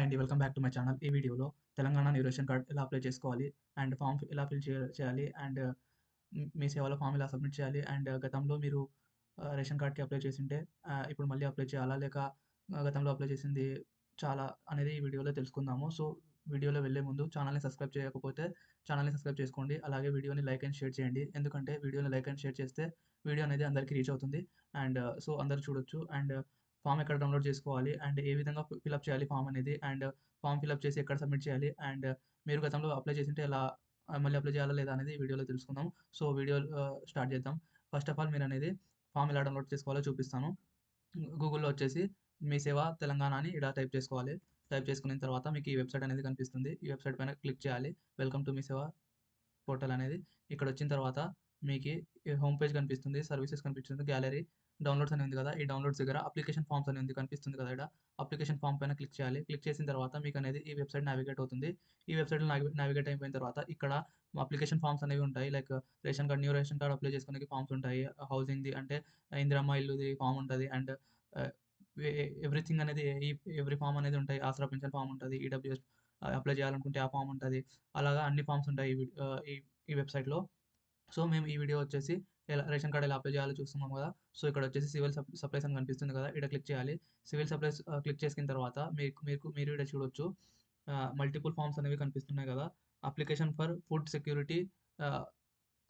Hi అండి. Welcome back to my channel. ఈ వీడియోలో తెలంగాణ న్యూ రేషన్ కార్డ్ ఎలా అప్లై చేసుకోవాలి? అండ్ ఫామ్ ఎలా ఫిల్ చేయాలి? అండ్ మీ సేవలో ఫామ్ ఎలా సబ్మిట్ చేయాలి? అండ్ గతంలో మీరు రేషన్ కార్డ్‌కి అప్లై చేసింటే ఇప్పుడు మళ్ళీ అప్లై చేయాలా? లేక గతంలో అప్లై చేసింది చాలా అనేది ఈ వీడియోలో తెలుసుకుందాము. సో, వీడియోలో వెళ్ళే ముందు ఛానల్‌ని సబ్స్క్రైబ్ చేయకపోతే ఛానల్‌ని సబ్స్క్రైబ్ చేసుకోండి. అలాగే వీడియోని లైక్ అండ్ షేర్ చేయండి. ఎందుకంటే వీడియోని లైక్ అండ్ షేర్ చేస్తే వీడియో అనేది అందరికీ రీచ్ అవుతుంది. అండ్ సో, అందరు చూడొచ్చు. అండ్ ఫామ్ ఎక్కడ డౌన్‌లోడ్ చేసుకోవాలి? అండ్ ఏ విధంగా ఫిలప్ చేయాలి ఫామ్ అనేది? అండ్ ఫామ్ ఫిలప్ చేసి ఎక్కడ సబ్మిట్ చేయాలి? అండ్ మీరు గతంలో అప్లై చేసింటే ఎలా మళ్ళీ అప్లై చేయాలా లేదా అనేది వీడియోలో తెలుసుకుందాం. సో, వీడియో స్టార్ట్ చేద్దాం. ఫస్ట్ ఆఫ్ ఆల్ నేను అనేది ఫామ్ ఎలా డౌన్‌లోడ్ చేసుకోవాలో చూపిస్తాను. గూగుల్‌లో వచ్చేసి మీ సేవ తెలంగాణ అని ఇలా టైప్ చేసుకోవాలి. టైప్ చేసుకున్న తర్వాత మీకు ఈ వెబ్‌సైట్ అనేది కనిపిస్తుంది. ఈ వెబ్‌సైట్ పైన క్లిక్ చేయాలి. వెల్కమ్ టు మీ సేవ పోర్టల్ అనేది. ఇక్కడ వచ్చిన తర్వాత మీకు హోమ్ పేజ్ కనిపిస్తుంది. సర్వీసెస్ కనిపిస్తుంది. గ్యాలరీ, డౌన్‌లోడ్స్ అని ఉంది కదా! ఈ డౌన్‌లోడ్స్ దగ్గర అప్లికేషన్ ఫార్మ్స్ అని ఉంది కనిపిస్తుంది కదా! ఈడ. అప్లికేషన్ ఫామ్ పైన క్లిక్ చేయాలి. క్లిక్ చేసిన తర్వాత మీకు అనేది ఈ వెబ్‌సైట్ నావిగేట్ అవుతుంది. ఈ వెబ్‌సైట్‌లో నావిగేట్ అయిపోయిన తర్వాత ఇక్కడ అప్లికేషన్ ఫార్మ్స్ అనేవి ఉంటాయి. Like ration card, new ration card apply చేసుకోవడానికి ఫార్మ్స్ ఉంటాయి. హౌసింగ్‌ది అంటే ఇందిరమ్మ ఇల్లుది ఫామ్ ఉంటుంది అండ్ ఎవ్రీథింగ్ అనేది ఈ ఎవ్రీ ఫామ్ అనేది ఉంటాయి. ఆసరా పెన్షన్ ఫామ్ ఉంటుంది ఈడబ్ల్యూఎస్ అప్లై చేయాలనుకుంటే ఆ ఫామ్ ఉంటుంది అలాగా అన్ని ఫామ్స్ ఉంటాయి. ఈ ఈ వెబ్‌సైట్‌లో. సో, మేము ఈ వీడియో వచ్చేసి ఎలా రేషన్ కార్డ్ ఎలా అప్లై చేయాలో చూస్తున్నాం కదా! సో, ఇక్కడ వచ్చేసి సివిల్ సప్ సప్లైస్ అని కనిపిస్తుంది కదా! ఇక్కడ క్లిక్ చేయాలి. సివిల్ సప్లైస్ క్లిక్ చేసిన తర్వాత మీకు మీకు మీరు ఇక్కడ చూడొచ్చు. మల్టిపుల్ ఫార్మ్స్ అనేవి కనిపిస్తున్నాయి కదా! Application for food security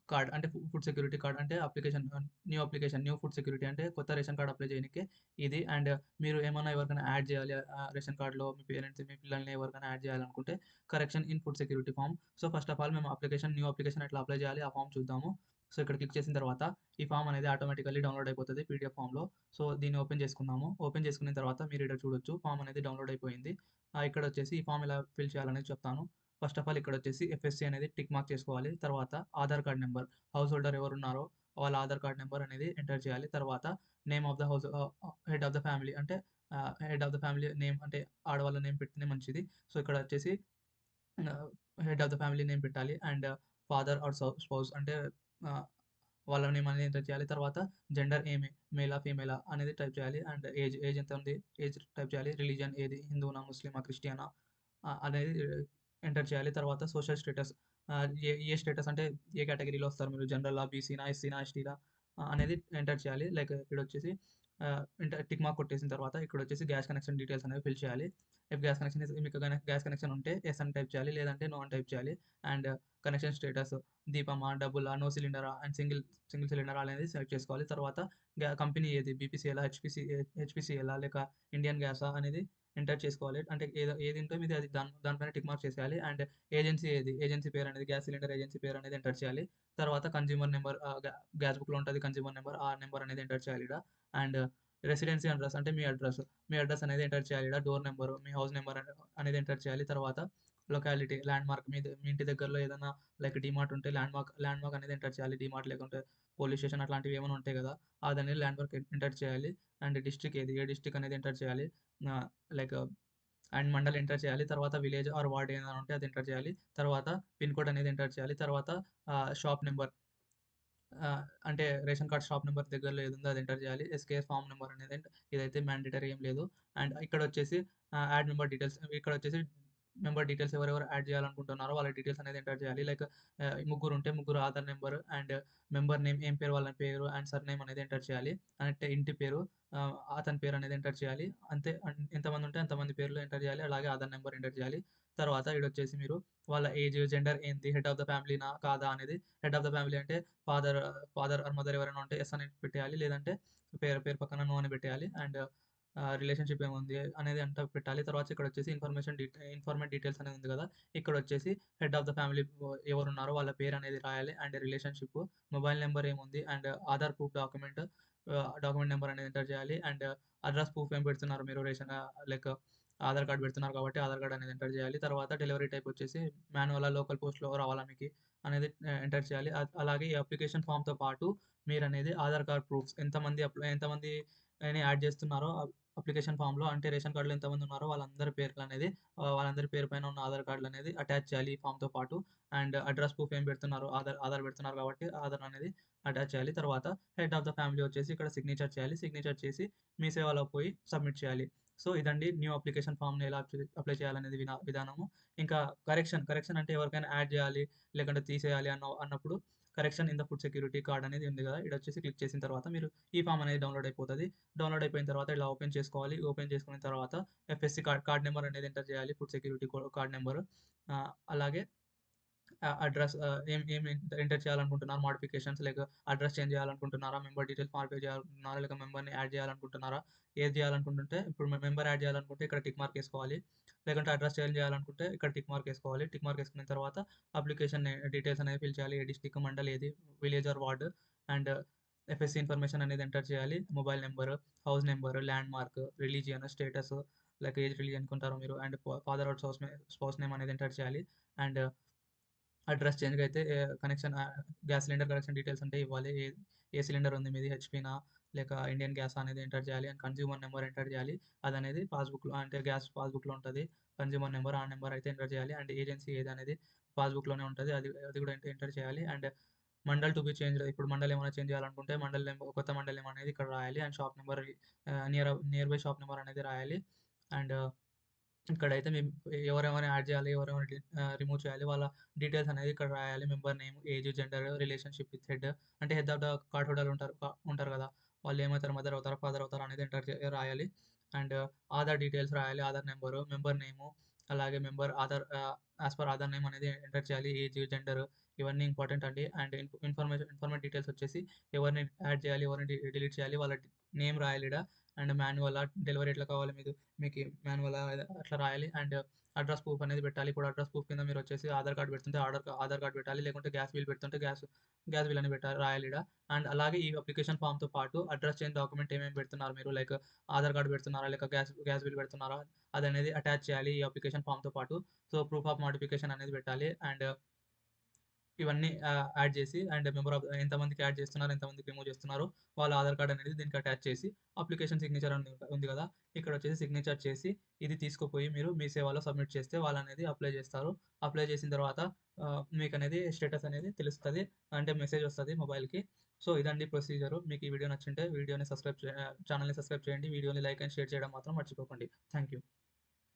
card అంటే ఫుడ్ సెక్యూరిటీ కార్డ్ అంటే application new application new food security అంటే కొత్త రేషన్ కార్డ్ అప్లై చేయడానికి ఇది. అండ్ మీరు ఏమైనా ఎవరికైనా యాడ్ చేయాలి రేషన్ కార్డులో మీ పేరెంట్స్, మీ పిల్లల్ని ఎవరికైనా యాడ్ చేయాలనుకుంటే correction in food security form so, first of all మేము అప్లికేషన్ న్యూ అప్లికేషన్ ఎట్లా అప్లై చేయాలి? ఆ ఫామ్ చూద్దాము. సో, ఇక్కడ క్లిక్ చేసిన తర్వాత ఈ ఫామ్ అనేది ఆటోమేటికల్లీ డౌన్‌లోడ్ అయిపోతుంది పీడిఎఫ్ ఫామ్లో సో, దీన్ని ఓపెన్ చేసుకుందాము. ఓపెన్ చేసుకున్న తర్వాత మీరు ఇక్కడ చూడొచ్చు. ఫామ్ అనేది డౌన్‌లోడ్ అయిపోయింది. ఇక్కడ వచ్చేసి ఈ ఫామ్ ఎలా ఫిల్ చేయాలనేది చెప్తాను. ఫస్ట్ ఆఫ్ ఆల్ ఇక్కడ వచ్చేసి ఎఫ్ఎస్‌సి అనేది టిక్ మార్క్ చేసుకోవాలి. తర్వాత Aadhaar card number house holder ఎవరున్నారో వాళ్ళ ఆధార్ కార్డ్ నెంబర్ అనేది ఎంటర్ చేయాలి. తర్వాత name of the house head of the family అంటే head of the family name అంటే ఆడవాళ్ళ నేమ్ పెడితేనే మంచిది. సో, ఇక్కడ వచ్చేసి head of the family name పెట్టాలి. And father or so spouse అంటే వాళ్ళని మనం ఎంటర్ చేయాలి. తర్వాత జెండర్ ఏమి మేలా? ఫీమేలా? అనేది టైప్ చేయాలి. అండ్ ఏజ్ ఏజ్ ఎంత ఉంది? ఏజ్ టైప్ చేయాలి. రిలిజియన్ ఏది? హిందువునా? ముస్లిమా? క్రిస్టియనా? అనేది ఎంటర్ చేయాలి. తర్వాత సోషల్ స్టేటస్ ఏ ఏ స్టేటస్ అంటే ఏ కేటగిరీలో వస్తారు మీరు? జనరలా? బీసీనా? ఎస్సీనా? ఎస్టీనా? అనేది ఎంటర్ చేయాలి. లైక్ ఇక్కడ వచ్చేసి ఇంటర్ టిక్ మార్క్ కొట్టేసిన తర్వాత ఇక్కడ వచ్చేసి గ్యాస్ కనెక్షన్ డీటెయిల్స్ అనేవి ఫిల్ చేయాలి. ఇఫ్ గ్యాస్ కనెక్షన్ మీకు గ్యాస్ కనెక్షన్ ఉంటే ఎస్ అని టైప్ చేయాలి. లేదంటే నో అని టైప్ చేయాలి. అండ్ కనెక్షన్ స్టేటస్ దీపమా? డబ్బులా నో సిలిండరా? అండ్ సింగిల్ సింగిల్ సిలిండరా? అనేది సెలెక్ట్ చేసుకోవాలి. తర్వాత కంపెనీ ఏది? బీపీసీఎలా? హెచ్పిసి ఎలా లేక ఇండియన్ గ్యాసా? అనేది ఎంటర్ చేసుకోవాలి. అంటే ఏదో ఏది ఉంటే మీది అది దాని దానిపైన టిక్ మార్క్ చేసేయాలి. అండ్ ఏజెన్సీ ఏది? ఏజెన్సీ పేరు అనేది గ్యాస్ సిలిండర్ ఏజెన్సీ పేరు అనేది ఎంటర్ చేయాలి. తర్వాత కన్జ్యూమర్ నెంబర్ గ్యాస్ బుక్‌లో ఉంటుంది కన్జ్యూమర్ నెంబర్ ఆ నెంబర్ అనేది ఎంటర్ చేయాలి ఈడ. అండ్ రెసిడెన్సీ అడ్రస్ అంటే మీ అడ్రస్ మీ అడ్రస్ అనేది ఎంటర్ చేయాలి ఈడ. డోర్ నెంబర్ మీ హౌస్ నెంబర్ అనేది ఎంటర్ చేయాలి. తర్వాత లొకాలిటీ ల్యాండ్ మార్క్ మీ ఇంటి దగ్గరలో ఏదైనా లైక్ డీమార్ట్ ఉంటే ల్యాండ్ ల్యాండ్‌మార్క్ ల్యాండ్‌మార్క్ అనేది ఎంటర్ చేయాలి. డిమార్ట్ లేకుంటే పోలీస్ స్టేషన్ అట్లాంటివి ఏమైనా ఉంటాయి కదా! అదనేది ల్యాండ్‌మార్క్ ఎంటర్ చేయాలి. అండ్ డిస్ట్రిక్ట్ ఏది? ఏ డిస్ట్రిక్ట్ అనేది ఎంటర్ చేయాలి. లైక్ అండ్ మండల్ ఎంటర్ చేయాలి. తర్వాత విలేజ్ ఆర్ వార్డ్ ఏదైనా ఉంటే అది ఎంటర్ చేయాలి. తర్వాత పిన్ కోడ్ అనేది ఎంటర్ చేయాలి. తర్వాత షాప్ నెంబర్ అంటే రేషన్ కార్డ్ షాప్ నెంబర్ దగ్గరలో ఏదుందో అది ఎంటర్ చేయాలి. ఎస్‌కేఎస్ ఫార్మ్ నెంబర్ అనేది ఇదైతే మ్యాండేటరీ ఏం లేదు. అండ్ ఇక్కడ వచ్చేసి యాడ్ నెంబర్ డీటెయిల్స్ ఇక్కడ వచ్చేసి మెంబర్ డీటెయిల్స్ ఎవరెవరు యాడ్ చేయాలనుకుంటున్నారో వాళ్ళ డీటెయిల్స్ అనేది ఎంటర్ చేయాలి. లైక్ ముగ్గురు ఉంటే ముగ్గురు Aadhaar number and member name ఏం పేరు వాళ్ళ పేరు అండ్ సర్ నేమ్ అనేది ఎంటర్ చేయాలి. అంటే ఇంటి పేరు అతని పేరు అనేది ఎంటర్ చేయాలి. అంతే ఎంతమంది ఉంటే అంతమంది పేర్లు ఎంటర్ చేయాలి. అలాగే ఆధార్ నెంబర్ ఎంటర్ చేయాలి. తర్వాత ఈడొచ్చేసి మీరు వాళ్ళ ఏజ్, జెండర్ ఏంది? హెడ్ ఆఫ్ ద ఫ్యామిలీనా? కాదా? అనేది హెడ్ ఆఫ్ ద ఫ్యామిలీ అంటే ఫాదర్ ఫాదర్ ఆర్ మదర్ ఎవరైనా ఉంటే ఎస్ అని పెట్టేయాలి. లేదంటే పేరు పేరు పక్కన నో అని పెట్టేయాలి. అండ్ రిలేషన్‌షిప్ ఏముంది? అనేది అంట పెట్టాలి. తర్వాత ఇక్కడ వచ్చేసి ఇన్ఫర్మేషన్ డీటె ఇన్ఫార్మేట్ డీటెయిల్స్ అనేది ఉంది కదా! ఇక్కడొచ్చేసి హెడ్ ఆఫ్ ద ఫ్యామిలీ ఎవరున్నారో వాళ్ళ పేరు అనేది రాయాలి. అండ్ రిలేషన్‌షిప్, మొబైల్ నెంబర్ ఏముంది? And Aadhaar proof document document number అనేది ఎంటర్ చేయాలి. అండ్ అడ్రస్ ప్రూఫ్ ఏం పెడుతున్నారు మీరు రేషన్ లైక్ ఆధార్ కార్డ్ పెడుతున్నారు కాబట్టి ఆధార్ కార్డ్ అనేది ఎంటర్ చేయాలి. తర్వాత డెలివరీ టైప్ వచ్చేసి మాన్యువల్ లోకల్ పోస్ట్‌లో రావాలా మీకు అనేది ఎంటర్ చేయాలి. అలాగే ఈ అప్లికేషన్ ఫామ్తో పాటు మీరనేది ఆధార్ కార్డ్ ప్రూఫ్స్ ఎంతమంది ఎంతమంది అని యాడ్ చేస్తున్నారో అప్లికేషన్ ఫామ్లో అంటే రేషన్ కార్డులో ఎంతమంది ఉన్నారో వాళ్ళందరి పేర్లు అనేది వాళ్ళందరి పేరు పైన ఉన్న ఆధార్ కార్డులు అనేది అటాచ్ చేయాలి ఈ ఫామ్తో పాటు. అండ్ అడ్రస్ ప్రూఫ్ ఏం పెడుతున్నారు ఆధార్ ఆధార్ పెడుతున్నారు కాబట్టి ఆధార్ అనేది అటాచ్ చేయాలి. తర్వాత హెడ్ ఆఫ్ ద ఫ్యామిలీ వచ్చేసి ఇక్కడ సిగ్నేచర్ చేయాలి. సిగ్నేచర్ చేసి మీ సేవలో పోయి సబ్మిట్ చేయాలి. సో, ఇదండి న్యూ అప్లికేషన్ ఫామ్ని ఎలా అప్లై అప్లై చేయాలనేది వినా విధానము. ఇంకా కరెక్షన్, కరెక్షన్ అంటే ఎవరికైనా యాడ్ చేయాలి లేకుంటే తీసేయాలి అన్న అన్నప్పుడు correction in the food security card అనేది ఉంది కదా ఇక్కడ వచ్చేసి క్లిక్ చేసిన తర్వాత మీరు ఈ ఫామ్ అనేది డౌన్‌లోడ్ అయిపోతుంది డౌన్‌లోడ్ అయిపోయిన తర్వాత ఇలా ఓపెన్ చేసుకోవాలి. ఓపెన్ చేసుకున్న తర్వాత ఎఫ్ఎస్‌సి కార్డ్ కార్డ్ నెంబర్ అనేది ఎంటర్ చేయాలి. ఫుడ్ సెక్యూరిటీ కార్డ్ నెంబర్ అలాగే అడ్రస్ ఏం ఏం ఎంటర్ చేయాలనుకుంటున్నారు మోడిఫికేషన్స్ లైక్ అడ్రస్ చేంజ్ చేయాలనుకుంటున్నారా? మెంబర్ డీటెయిల్స్ మాడిఫై చేయాలనుకుంటున్నారా? లేక మెంబర్‌ని యాడ్ చేయాలనుకుంటున్నారా? ఏది చేయాలనుకుంటుంటే ఇప్పుడు మెంబర్ యాడ్ చేయాలనుకుంటే ఇక్కడ టిక్ మార్క్ వేసుకోవాలి లేకుంటే అడ్రస్ చేంజ్ చేయాలనుకుంటే ఇక్కడ టిక్ మార్క్ వేసుకోవాలి టిక్ మార్క్ వేసుకున్న తర్వాత అప్లికేషన్ డీటెయిల్స్ అనేది ఫిల్ చేయాలి. ఏ డిస్టిక్ మండల్ ఏది, village or ward and FSC information అనేది ఎంటర్ చేయాలి. Mobile number house number land mark, religion, status like age release అనుకుంటారు మీరు and father out spouse spouse name అనేది ఎంటర్ చేయాలి. అండ్ అడ్రస్ చేంజ్ అయితే connection gas cylinder connection details అంటే ఇవ్వాలి. ఏ ఏ సిలిండర్ ఉంది మీది హెచ్‌పీనా? లేక ఇండియన్ గ్యాస్ అనేది ఎంటర్ చేయాలి. అండ్ కన్స్యూమర్ నెంబర్ ఎంటర్ చేయాలి. అదనేది పాస్‌బుక్‌లో అంటే గ్యాస్ పాస్‌బుక్‌లో ఉంటుంది కన్స్యూమర్ నెంబర్ ఆ నెంబర్ అయితే ఎంటర్ చేయాలి. అండ్ ఏజెన్సీ ఏదనేది పాస్‌బుక్‌లోనే ఉంటుంది అది అది కూడా ఎంటర్ చేయాలి. And mandal to be change ఇప్పుడు మండల్ ఏమైనా చేంజ్ చేయాలనుకుంటే మండల్ కొత్త మండలం అనేది ఇక్కడ రాయాలి. And shop number near near by shop number అనేది రాయాలి. అండ్ ఇక్కడైతే మేము ఎవరెవరిని యాడ్ చేయాలి, ఎవరెవరిని రిమూవ్ చేయాలి వాళ్ళ డీటెయిల్స్ అనేది ఇక్కడ రాయాలి. Member name, age, gender, relationship with head అంటే head of the card holder ఉంటారు ఉంటారు కదా వాళ్ళు ఏమవుతారు మదర్ అవుతారా? ఫాదర్ అవుతారా? అనేది ఎంటర్ రాయాలి. అండ్ ఆధార్ డీటెయిల్స్ రాయాలి. ఆధార్ నెంబరు మెంబర్ నేము, అలాగే member Aadhaar as as per Aadhaar name అనేది ఎంటర్ చేయాలి. ఏజ్, జెండర్ ఇవన్నీ ఇంపార్టెంట్ అండి. అండ్ ఇన్ఫర్మేషన్ ఇన్ఫర్మేట్ డీటెయిల్స్ వచ్చేసి ఎవరిని యాడ్ చేయాలి, ఎవరిని డిలీట్ చేయాలి వాళ్ళ నేమ్ రాయాలి ఇక్కడ అండ్ మాన్యువల్ డెలివరీ ఎట్లా కావాలి మీరు మీకు మాన్యువల్ అట్లా రాయాలి. అండ్ అడ్రస్ ప్రూఫ్ అనేది పెట్టాలి. ఇప్పుడు అడ్రస్ ప్రూఫ్ కింద మీరు వచ్చేసి ఆధార్ కార్డ్ పెడుతుంటే ఆధార్ ఆధార్ కార్డ్ పెట్టాలి. లేకుంటే గ్యాస్ బిల్ పెడుతుంటే గ్యాస్ గ్యాస్ బిల్ అని పెట్టాలి రాయాలి అండ్ అలాగే ఈ అప్లికేషన్ ఫామ్తో పాటు అడ్రస్ చేంజ్ డాక్యుమెంట్ ఏమేమి పెడుతున్నారు మీరు లైక్ ఆధార్ కార్డ్ పెడుతున్నారా? లేక గ్యాస్ గ్యాస్ బిల్ పెడుతున్నారా? అది అనేది అటాచ్ చేయాలి ఈ అప్లికేషన్ ఫామ్తో పాటు. సో, ప్రూఫ్ ఆఫ్ మోడిఫికేషన్ అనేది పెట్టాలి. అండ్ ఇవన్నీ యాడ్ చేసి అండ్ మెంబర్ ఆఫ్ ఎంతమందికి యాడ్ చేస్తున్నారు, ఎంతమందికి రిమూవ్ చేస్తున్నారు వాళ్ళ ఆధార్ కార్డ్ అనేది దీనికి అటాచ్ చేసి అప్లికేషన్ సిగ్నేచర్ అని ఉంది కదా ఇక్కడ వచ్చేసి సిగ్నేచర్ చేసి ఇది తీసుకుపోయి మీరు మీ సేవలో సబ్మిట్ చేస్తే వాళ్ళనేది అప్లై చేస్తారు. అప్లై చేసిన తర్వాత మీకు అనేది స్టేటస్ అనేది తెలుస్తుంది అంటే మెసేజ్ వస్తుంది మొబైల్‌కి. సో, ఇదండి ప్రొసీజరు. మీకు ఈ వీడియో నచ్చింటే వీడియోని సబ్స్క్రైబ్ ఛానల్ని సబ్స్క్రైబ్ చేయండి. వీడియోని లైక్ అండ్ షేర్ చేయడం మాత్రం మర్చిపోకండి. Thank you.